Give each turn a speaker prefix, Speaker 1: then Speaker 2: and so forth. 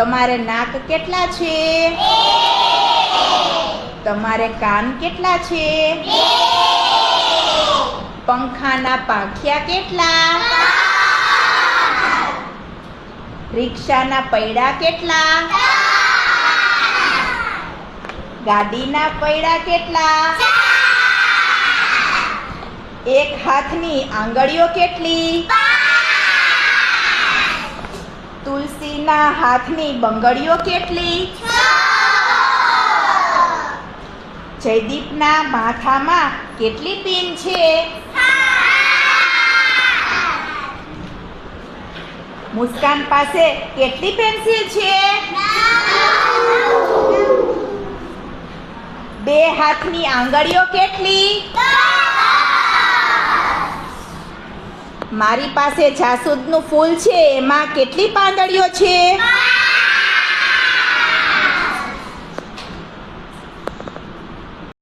Speaker 1: તમારે નાક કેટલા છે? તમારે કાન કેટલા છે? પંખાના પાંખિયા કેટલા? રિક્ષાના પૈડા કેટલા? ગાડીના પૈડા કેટલા? એક હાથની આંગળીઓ કેટલી? તુલસીના હાથની બંગડીઓ કેટલી? જયદીપના માથામાં કેટલી પિન છે? મુસ્કાન પાસે કેટલી પેન્સિલ છે? બે હાથની આંગળીઓ કેટલી? મારી પાસે જાસૂદનું ફૂલ છે એમાં કેટલી પાંદડીઓ છે?